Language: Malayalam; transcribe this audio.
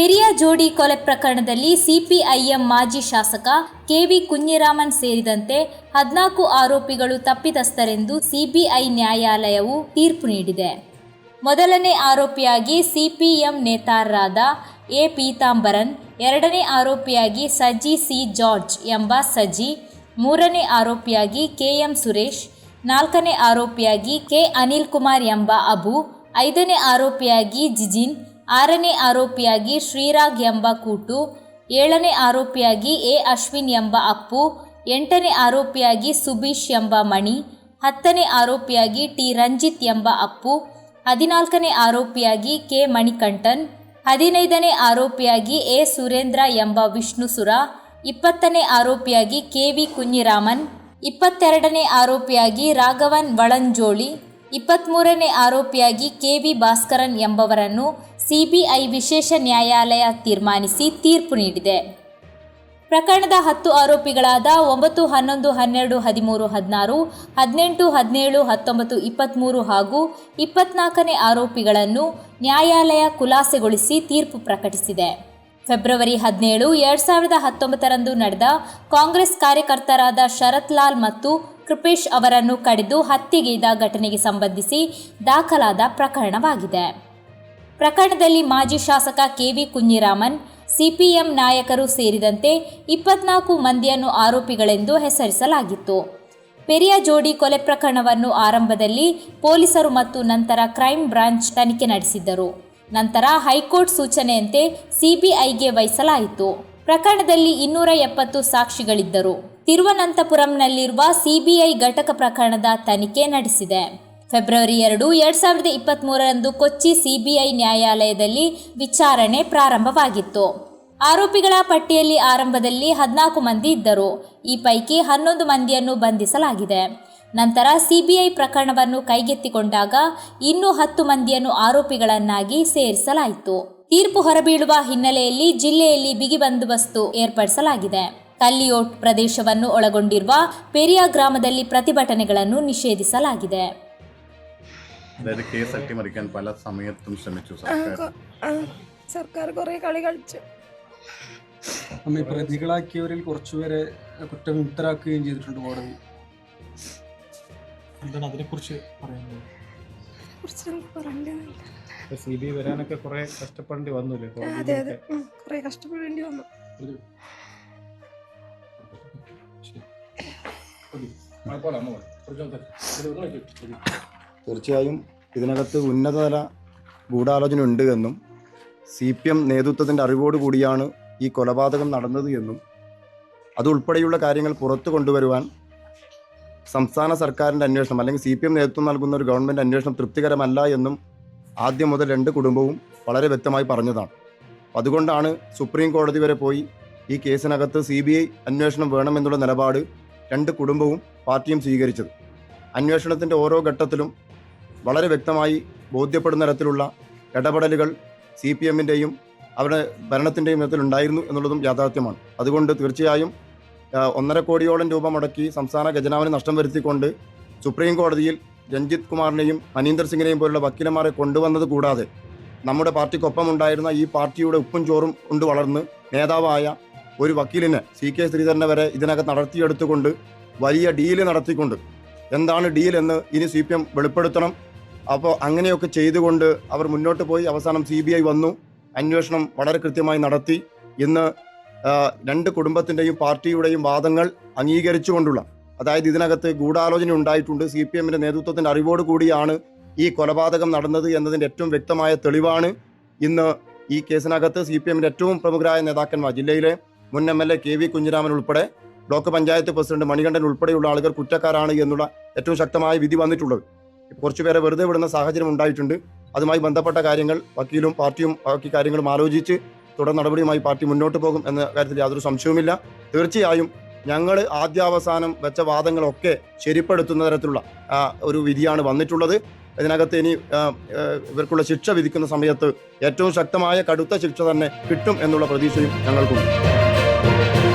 ಪೆರಿಯ ಜೋಡಿ ಕೊಲೆ ಪ್ರಕರಣದಲ್ಲಿ ಸಿಪಿಐಎಂ ಮಾಜಿ ಶಾಸಕ ಕೆವಿ ಕುഞ്ഞിರಾಮನ್ ಸೇರಿದಂತೆ ಹದಿನಾಲ್ಕು ಆರೋಪಿಗಳು ತಪ್ಪಿತಸ್ಥರೆಂದು ಸಿಬಿಐ ನ್ಯಾಯಾಲಯವು ತೀರ್ಪು ನೀಡಿದೆ. ಮೊದಲನೇ ಆರೋಪಿಯಾಗಿ ಸಿಪಿಎಂ ನೇತಾರರಾದ ಎ ಪೀತಾಂಬರನ್, ಎರಡನೇ ಆರೋಪಿಯಾಗಿ ಸಜ್ಜಿ ಸಿ ಜಾರ್ಜ್ ಎಂಬ ಸಜ್ಜಿ ಮೂರನೇ ಆರೋಪಿಯಾಗಿ ಕೆಎಂ ಸುರೇಶ್, ನಾಲ್ಕನೇ ಆರೋಪಿಯಾಗಿ ಕೆ ಅನಿಲ್ ಕುಮಾರ್ ಎಂಬ ಅಬು, ಐದನೇ ಆರೋಪಿಯಾಗಿ ಜಿಜಿನ್ ಆರನೇ ಆರೋಪಿಯಾಗಿ ಶ್ರೀರಾಗ್ ಎಂಬ ಕೂಟು, ಏಳನೇ ಆರೋಪಿಯಾಗಿ ಎ ಅಶ್ವಿನ್ ಎಂಬ ಅಪ್ಪು, ಎಂಟನೇ ಆರೋಪಿಯಾಗಿ ಸುಬೀಶ್ ಎಂಬ ಮಣಿ, ಹತ್ತನೇ ಆರೋಪಿಯಾಗಿ ಟಿ ರಂಜಿತ್ ಎಂಬ ಅಪ್ಪು, ಹದಿನಾಲ್ಕನೇ ಆರೋಪಿಯಾಗಿ ಕೆ ಮಣಿಕಂಠನ್, ಹದಿನೈದನೇ ಆರೋಪಿಯಾಗಿ ಎ ಸುರೇಂದ್ರ ಎಂಬ ವಿಷ್ಣುಸುರ, ಇಪ್ಪತ್ತನೇ ಆರೋಪಿಯಾಗಿ ಕೆ ವಿ ಕುഞ്ഞിರಾಮನ್ ಇಪ್ಪತ್ತೆರಡನೇ ಆರೋಪಿಯಾಗಿ ರಾಘವನ್ ವಳಂಜೋಳಿ ಇಪ್ಪತ್ತ್ಮೂರನೇ ಆರೋಪಿಯಾಗಿ ಕೆ ವಿ ಭಾಸ್ಕರನ್ ಎಂಬವರನ್ನು ಸಿಬಿಐ ವಿಶೇಷ ನ್ಯಾಯಾಲಯ ತೀರ್ಮಾನಿಸಿ ತೀರ್ಪು ನೀಡಿದೆ. ಪ್ರಕರಣದ ಹತ್ತು ಆರೋಪಿಗಳಾದ ಒಂಬತ್ತು, ಹನ್ನೊಂದು, ಹನ್ನೆರಡು, ಹದಿಮೂರು, ಹದಿನಾರು, ಹದಿನೆಂಟು, ಹದಿನೇಳು, ಹತ್ತೊಂಬತ್ತು ಇಪ್ಪತ್ತ್ಮೂರು ಹಾಗೂ ಇಪ್ಪತ್ನಾಲ್ಕನೇ ಆರೋಪಿಗಳನ್ನು ನ್ಯಾಯಾಲಯ ಖುಲಾಸೆಗೊಳಿಸಿ ತೀರ್ಪು ಪ್ರಕಟಿಸಿದೆ. ಫೆಬ್ರವರಿ ಹದಿನೇಳು, ಎರಡು ಸಾವಿರದ ಹತ್ತೊಂಬತ್ತರಂದು ನಡೆದ ಕಾಂಗ್ರೆಸ್ ಕಾರ್ಯಕರ್ತರಾದ ಶರತ್ ಲಾಲ್ ಮತ್ತು ಕೃಪೇಶ್ ಅವರನ್ನು ಕಡಿದು ಹತ್ಯೆಗೈದ ಘಟನೆಗೆ ಸಂಬಂಧಿಸಿ ದಾಖಲಾದ ಪ್ರಕರಣವಾಗಿದೆ. ಪ್ರಕರಣದಲ್ಲಿ ಮಾಜಿ ಶಾಸಕ ಕೆವಿ ಕುഞ്ഞിರಾಮನ್ ಸಿಪಿಎಂ ನಾಯಕರು ಸೇರಿದಂತೆ ಇಪ್ಪತ್ನಾಲ್ಕು ಮಂದಿಯನ್ನು ಆರೋಪಿಗಳೆಂದು ಹೆಸರಿಸಲಾಗಿತ್ತು. ಪೆರಿಯ ಜೋಡಿ ಕೊಲೆ ಪ್ರಕರಣವನ್ನು ಆರಂಭದಲ್ಲಿ ಪೊಲೀಸರು ಮತ್ತು ನಂತರ ಕ್ರೈಂ ಬ್ರಾಂಚ್ ತನಿಖೆ ನಡೆಸಿದ್ದರು. ನಂತರ ಹೈಕೋರ್ಟ್ ಸೂಚನೆಯಂತೆ ಸಿಬಿಐಗೆ ವಹಿಸಲಾಯಿತು. ಪ್ರಕರಣದಲ್ಲಿ ಇನ್ನೂರ ಎಪ್ಪತ್ತು ಸಾಕ್ಷಿಗಳಿದ್ದರು. ತಿರುವನಂತಪುರಂನಲ್ಲಿರುವ ಸಿಬಿಐ ಘಟಕ ಪ್ರಕರಣದ ತನಿಖೆ ನಡೆಸಿದೆ. ಫೆಬ್ರವರಿ ಎರಡು, ಎರಡ್ ಸಾವಿರದ ಇಪ್ಪತ್ತ್ಮೂರರಂದು ಕೊಚ್ಚಿ ಸಿಬಿಐ ನ್ಯಾಯಾಲಯದಲ್ಲಿ ವಿಚಾರಣೆ ಪ್ರಾರಂಭವಾಗಿತ್ತು. ಆರೋಪಿಗಳ ಪಟ್ಟಿಯಲ್ಲಿ ಆರಂಭದಲ್ಲಿ ಹದಿನಾಲ್ಕು ಮಂದಿ ಇದ್ದರು. ಈ ಪೈಕಿ ಹನ್ನೊಂದು ಮಂದಿಯನ್ನು ಬಂಧಿಸಲಾಗಿದೆ. ನಂತರ ಸಿಬಿಐ ಪ್ರಕರಣವನ್ನು ಕೈಗೆತ್ತಿಕೊಂಡಾಗ ಇನ್ನೂ ಹತ್ತು ಮಂದಿಯನ್ನು ಆರೋಪಿಗಳನ್ನಾಗಿ ಸೇರಿಸಲಾಯಿತು. ತೀರ್ಪು ಹೊರಬೀಳುವ ಹಿನ್ನೆಲೆಯಲ್ಲಿ ಜಿಲ್ಲೆಯಲ್ಲಿ ಬಿಗಿ ಬಂದೋಬಸ್ತು ಏರ್ಪಡಿಸಲಾಗಿದೆ. ತಲ್ಲಿಯೋಟ್ ಪ್ರದೇಶವನ್ನು ಒಳಗೊಂಡಿರುವ ಪೆರಿಯಾ ಗ್ರಾಮದಲ್ಲಿ ಪ್ರತಿಭಟನೆಗಳನ್ನು ನಿಷೇಧಿಸಲಾಗಿದೆ. അതായത് കെ എസ് അട്ടിമറിക്കാൻ പല സമയത്തും ശ്രമിച്ചു സർക്കാർ. സർക്കാർ കുറെ കളി കളിച്ചു. നമ്മെ പ്രതികളാക്കിയവരിൽ കുറച്ചുപേരെ കുറ്റവിമുക്തരാക്കുകയും ചെയ്തിട്ടുണ്ട് കോടതി. എന്താണ് അതിനെക്കുറിച്ച് പറയുന്നത്? കുറച്ചൊന്നും പറയണ്ടേ സി ബി വരാനൊക്കെ കുറെ കഷ്ടപ്പെടേണ്ടി വന്നില്ലേ അതെ അതെ. കുറെ കഷ്ടപ്പെടേണ്ടി വന്നു. ഒരു തീർച്ചയായും ഇതിനകത്ത് ഉന്നതതല ഗൂഢാലോചന ഉണ്ട് എന്നും സി പി എം നേതൃത്വത്തിന്റെ അറിവോടുകൂടിയാണ് ഈ കൊലപാതകം നടന്നത് എന്നും അതുൾപ്പെടെയുള്ള കാര്യങ്ങൾ പുറത്തു കൊണ്ടുവരുവാൻ സംസ്ഥാന സർക്കാരിന്റെ അന്വേഷണം അല്ലെങ്കിൽ സി പി എം നേതൃത്വം നൽകുന്ന ഒരു ഗവൺമെന്റ് അന്വേഷണം തൃപ്തികരമല്ല എന്നും ആദ്യം മുതൽ രണ്ട് കുടുംബവും വളരെ വ്യക്തമായി പറഞ്ഞതാണ്. അതുകൊണ്ടാണ് സുപ്രീം കോടതി വരെ പോയി ഈ കേസിനകത്ത് സി ബി ഐ അന്വേഷണം വേണമെന്നുള്ള നിലപാട് രണ്ട് കുടുംബവും പാർട്ടിയും സ്വീകരിച്ചത്. അന്വേഷണത്തിന്റെ ഓരോ ഘട്ടത്തിലും വളരെ വ്യക്തമായി ബോധ്യപ്പെടുന്ന തരത്തിലുള്ള ഇടപെടലുകൾ സി പി എമ്മിന്റെയും അവരുടെ ഭരണത്തിന്റെയും വിധത്തിൽ ഉണ്ടായിരുന്നു എന്നുള്ളതും യാഥാർത്ഥ്യമാണ്. അതുകൊണ്ട് തീർച്ചയായും ഒന്നര കോടിയോളം രൂപ മുടക്കി സംസ്ഥാന ഖജനാവിന് നഷ്ടം വരുത്തിക്കൊണ്ട് സുപ്രീം കോടതിയിൽ രഞ്ജിത്ത് കുമാറിനെയും മനീന്ദർ സിംഗിനെയും പോലുള്ള വക്കീലന്മാരെ കൊണ്ടുവന്നത് കൂടാതെ നമ്മുടെ പാർട്ടിക്കൊപ്പം ഉണ്ടായിരുന്ന ഈ പാർട്ടിയുടെ ഉപ്പും ചോറും കൊണ്ട് വളർന്ന് നേതാവായ ഒരു വക്കീലിനെ സി കെ ശ്രീധരനെ വരെ ഇതിനകത്ത് നടത്തിയെടുത്തുകൊണ്ട് വലിയ ഡീൽ നടത്തിക്കൊണ്ട് എന്താണ് ഡീൽ എന്ന് ഇനി സി പി എം വെളിപ്പെടുത്തണം. അപ്പോൾ അങ്ങനെയൊക്കെ ചെയ്തുകൊണ്ട് അവർ മുന്നോട്ട് പോയി. അവസാനം സി ബി ഐ വന്നു. അന്വേഷണം വളരെ കൃത്യമായി നടത്തി. ഇന്ന് രണ്ട് കുടുംബത്തിന്റെയും പാർട്ടിയുടെയും വാദങ്ങൾ അംഗീകരിച്ചുകൊണ്ടുള്ള അതായത് ഇതിനകത്ത് ഗൂഢാലോചന ഉണ്ടായിട്ടുണ്ട്. സി പി എമ്മിന്റെ നേതൃത്വത്തിന്റെ അറിവോട് കൂടിയാണ് ഈ കൊലപാതകം നടന്നത് എന്നതിന്റെ ഏറ്റവും വ്യക്തമായ തെളിവാണ്. ഇന്ന് ഈ കേസിനകത്ത് സി പി എമ്മിന്റെ ഏറ്റവും പ്രമുഖരായ നേതാക്കന്മാർ ജില്ലയിലെ മുൻ M L A K V Kunhiraman ഉൾപ്പെടെ ബ്ലോക്ക് പഞ്ചായത്ത് പ്രസിഡന്റ് മണികണ്ഠൻ ഉൾപ്പെടെയുള്ള ആളുകൾ കുറ്റക്കാരാണ് എന്നുള്ള ഏറ്റവും ശക്തമായ വിധി വന്നിട്ടുള്ളത്. കുറച്ചുപേരെ വെറുതെ വിടുന്ന സാഹചര്യം ഉണ്ടായിട്ടുണ്ട്. അതുമായി ബന്ധപ്പെട്ട കാര്യങ്ങൾ വക്കീലും പാർട്ടിയും ബാക്കി കാര്യങ്ങളും ആലോചിച്ച് തുടർ നടപടിയുമായി പാർട്ടി മുന്നോട്ട് പോകും എന്ന കാര്യത്തിൽ യാതൊരു സംശയവുമില്ല. തീർച്ചയായും ഞങ്ങൾ ആദ്യാവസാനം വെച്ച വാദങ്ങളൊക്കെ ശരിപ്പെടുത്തുന്ന തരത്തിലുള്ള ഒരു വിധിയാണ് വന്നിട്ടുള്ളത്. ഇതിനകത്ത് ഇനി ഇവർക്കുള്ള ശിക്ഷ വിധിക്കുന്ന സമയത്ത് ഏറ്റവും ശക്തമായ കടുത്ത ശിക്ഷ തന്നെ കിട്ടും എന്നുള്ള പ്രതീക്ഷയും ഞങ്ങൾക്കുണ്ട്. Thank you.